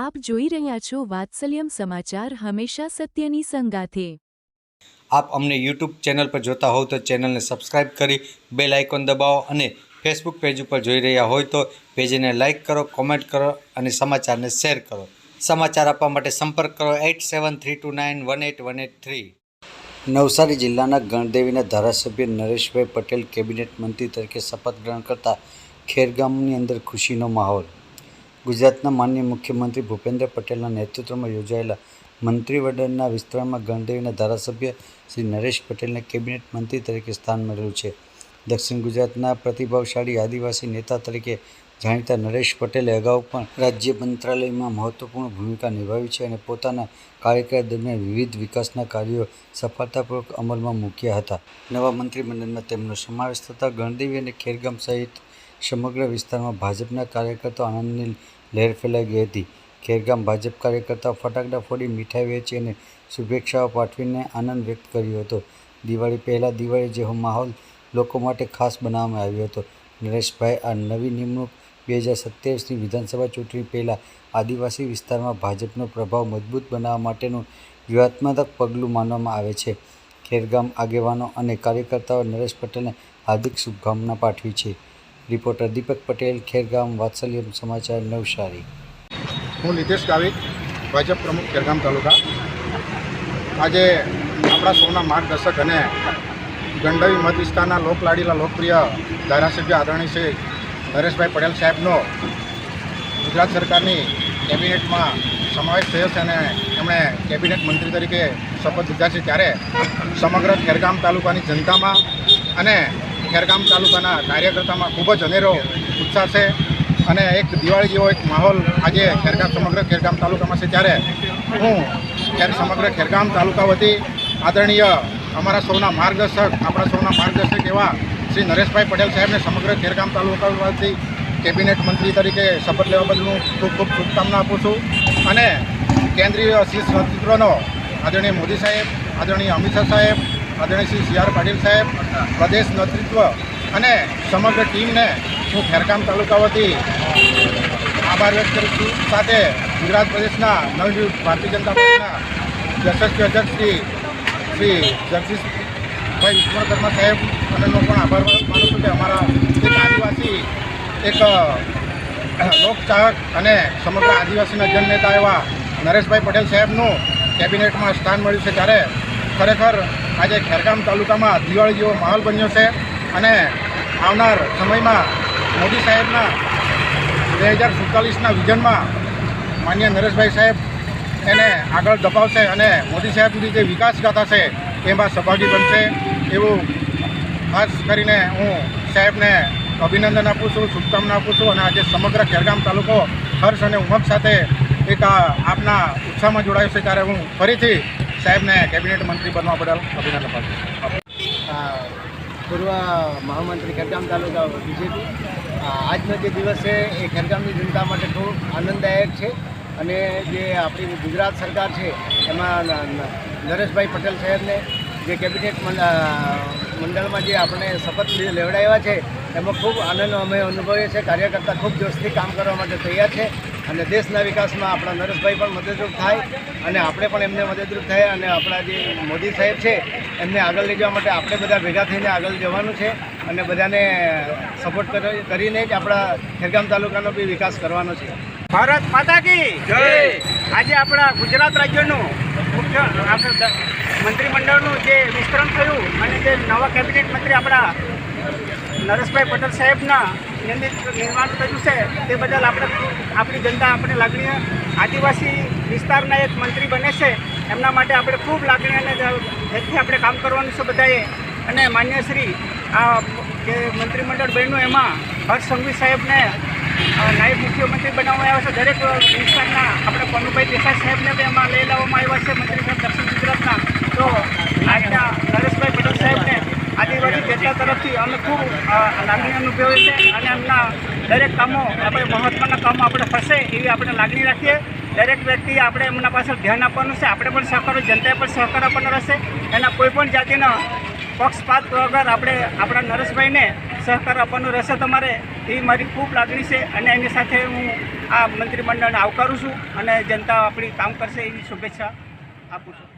આપ જોઈ રહ્યા છો વાત્સલ્યમ સમાચાર હંમેશા સત્યની સંગાથે. આપ અમને યુટ્યુબ ચેનલ પર જોતા હોવ તો ચેનલને સબસ્ક્રાઇબ કરી બેલ આઇકોન દબાવો અને ફેસબુક પેજ ઉપર જોઈ રહ્યા હોય તો પેજને લાઇક કરો કોમેન્ટ કરો અને સમાચારને શેર કરો. સમાચાર આપવા માટે સંપર્ક કરો eight seven three two nine one eight one eight three. Navsari જિલ્લાના ગણદેવીના ધારાસભ્ય નરેશભાઈ પટેલ કેબિનેટ મંત્રી તરીકે શપથ ગ્રહણ કરતા ખેરગામની અંદર ખુશીનો માહોલ. ગુજરાતના માનનીય મુખ્યમંત્રી ભૂપેન્દ્ર પટેલના નેતૃત્વમાં યોજાયેલા મંત્રીમંડળના વિસ્તરણમાં ગણદેવીના ધારાસભ્ય શ્રી નરેશ પટેલને કેબિનેટ મંત્રી તરીકે સ્થાન મળ્યું છે. દક્ષિણ ગુજરાતના પ્રતિભાવશાળી આદિવાસી નેતા તરીકે જાણીતા નરેશ પટેલે અગાઉ પણ રાજ્ય મંત્રાલયમાં મહત્વપૂર્ણ ભૂમિકા નિભાવી છે અને પોતાના કાર્યકાળ દરમિયાન વિવિધ વિકાસના કાર્યો સફળતાપૂર્વક અમલમાં મૂક્યા હતા. નવા મંત્રીમંડળમાં તેમનો સમાવેશ થતાં ગણદેવી અને ખેરગામ સહિત સમગ્ર વિસ્તારમાં ભાજપના કાર્યકર્તાઓ આનંદની લહેર ફેલાઈ ગઈ હતી. ખેરગામ ભાજપ કાર્યકર્તાઓ ફટાકડા ફોડી મીઠાઈ વેચી અને શુભેચ્છાઓ પાઠવીને આનંદ વ્યક્ત કર્યો હતો. દિવાળી પહેલાં દિવાળી જેવો માહોલ લોકો માટે ખાસ બનાવવામાં આવ્યો હતો. નરેશભાઈ, આ નવી નિમણૂક બે હજાર સત્યાવીસની વિધાનસભા ચૂંટણી પહેલાં આદિવાસી વિસ્તારમાં ભાજપનો પ્રભાવ મજબૂત બનાવવા માટેનું વ્યૂહાત્મક પગલું માનવામાં આવે છે. ખેરગામ આગેવાનો અને કાર્યકર્તાઓ નરેશ પટેલને હાર્દિક શુભકામના પાઠવી છે. રિપોર્ટર દીપક પટેલ, ખેરગામ વાત્સલ્યમ સમાચાર, નવસારી. હું નિતેશ ગાવિત, ભાજપ પ્રમુખ, ખેરગામ તાલુકા. આજે આપણા સૌના માર્ગદર્શક અને ગંડવી મત વિસ્તારના લોકલાડીલા લોકપ્રિય ધારાસભ્ય આદરણીય શ્રી નરેશભાઈ પટેલ સાહેબનો ગુજરાત સરકારની કેબિનેટમાં સમાવેશ થયો છે અને એમણે કેબિનેટ મંત્રી તરીકે શપથ લીધા છે ત્યારે સમગ્ર ખેરગામ તાલુકાની જનતામાં અને ખેરગામ તાલુકાના કાર્યકર્તામાં ખૂબ જ અનેરો ઉત્સાહ છે અને એક દિવાળી જેવો એક માહોલ આજે ખેરગામ સમગ્ર ખેરગામ તાલુકામાં છે. ત્યારે હું ત્યારે સમગ્ર ખેરગામ તાલુકા વતી આદરણીય અમારા સૌના માર્ગદર્શક, આપણા સૌના માર્ગદર્શક એવા શ્રી નરેશભાઈ પટેલ સાહેબને સમગ્ર ખેરગામ તાલુકા વતી કેબિનેટ મંત્રી તરીકે શપથ લેવા બદલ હું ખૂબ ખૂબ શુભકામના આપું છું. અને કેન્દ્રીય શીર્ષ નેતૃત્વનો આદરણીય મોદી સાહેબ, આદરણીય અમિત શાહ સાહેબ આદરણીય શ્રી સી આર પાટીલ સાહેબ, પ્રદેશ નેતૃત્વ અને સમગ્ર ટીમને હું ખેરકામ તાલુકા વતી આભાર વ્યક્ત કરું છું. સાથે ગુજરાત પ્રદેશના નવનિયુક્ત ભારતીય જનતા પાર્ટીના યશસ્વી અધ્યક્ષ શ્રી શ્રી જગદીશભાઈ વિશ્વકર્મા સાહેબ અનેનો પણ આભાર માનું છું કે અમારા એક આદિવાસી, એક લોકચાહક અને સમગ્ર આદિવાસીના જનનેતા એવા નરેશભાઈ પટેલ સાહેબનું કેબિનેટમાં સ્થાન મળ્યું છે. ત્યારે ખરેખર આજે ખેરગામ તાલુકામાં દિવાળી જેવો માહોલ બન્યો છે અને આવનાર સમયમાં મોદી સાહેબના બે હજાર સુડતાલીસના વિઝનમાં માન્ય નરેશભાઈ સાહેબ એને આગળ દબાવશે અને મોદી સાહેબની જે વિકાસ ગાથા છે એમાં સહભાગી બનશે એવું ખાસ કરીને હું સાહેબને અભિનંદન આપું છું, શુભકામના આપું છું અને આજે સમગ્ર ખેરગામ તાલુકો હર્ષ અને ઉમંગ સાથે એક આપના ઉત્સાહમાં જોડાયો છે ત્યારે હું ફરીથી સાહેબને કેબિનેટ મંત્રી બનવા બદલ અભિનંદન પાઠવું પૂર્વ મહામંત્રી ખેરગામ તાલુકા બીજેપી. આજનો જે દિવસ છે, એ ખેરગામની જનતા માટે ખૂબ આનંદદાયક છે અને જે આપણી ગુજરાત સરકાર છે, એમાં નરેશભાઈ પટેલ સાહેબને જે કેબિનેટ મંડળમાં જે આપણે શપથ લેવડાવ્યા છે, એમાં ખૂબ આનંદ અમે અનુભવીએ છીએ. કાર્યકર્તા ખૂબ જોશથી કામ કરવા માટે તૈયાર છે. અને દેશના વિકાસમાં આપણા નરેશભાઈ પણ મદદરૂપ થાય અને આપણે પણ એમને મદદરૂપ થાય અને આપણા જે મોદી સાહેબ છે એમને આગળ લઈ જવા માટે આપણે બધા ભેગા થઈને આગળ જવાનું છે અને બધાને સપોર્ટ કરીને જ આપણા ખેરગામ તાલુકાનો બી વિકાસ કરવાનો છે. ભારત માતા કી આજે આપણા ગુજરાત રાજ્યનું મુખ્ય મંત્રીમંડળનું જે વિસ્તરણ થયું અને જે નવા કેબિનેટ મંત્રી આપણા નરેશભાઈ પટેલ સાહેબના નિર્માણ થયું છે, તે બદલ આપણે આપણી જનતા, આપણે લાગણીય આદિવાસી વિસ્તારના એક મંત્રી બને છે, એમના માટે આપણે ખૂબ લાગણી અને જેથી આપણે કામ કરવાનું છે બધાએ. અને માન્ય શ્રી, આ જે મંત્રીમંડળ બન્યું એમાં હર્ષ સંઘવી સાહેબને નાયબ મુખ્યમંત્રી બનાવવામાં આવ્યા છે, દરેક વિસ્તારના આપણે પન્નુભાઈ દેસાઈ સાહેબને બી એમાં લઈ લાવવામાં આવ્યા છે મંત્રી સાહેબ દક્ષિણ ગુજરાતના. તો આજના સાહેબને આદિવાસી તરફથી અમે ખૂબ લાગણી અનુભવે છે અને એમના દરેક કામો આપણે મહત્ત્વના કામો આપણે ફસે એવી આપણે લાગણી રાખીએ. દરેક વ્યક્તિએ આપણે એમના પાસે ધ્યાન આપવાનું છે. આપણે પણ સહકાર, જનતાએ પણ સહકાર આપવાનો રહેશે. એના કોઈપણ જાતિના પક્ષપાત વગર આપણે આપણા નરેશભાઈને સહકાર આપવાનો રહેશે તમારે. એ મારી ખૂબ લાગણી છે અને એની સાથે હું આ મંત્રીમંડળને આવકારું છું અને જનતા આપણી કામ કરશે એવી શુભેચ્છા આપું છું.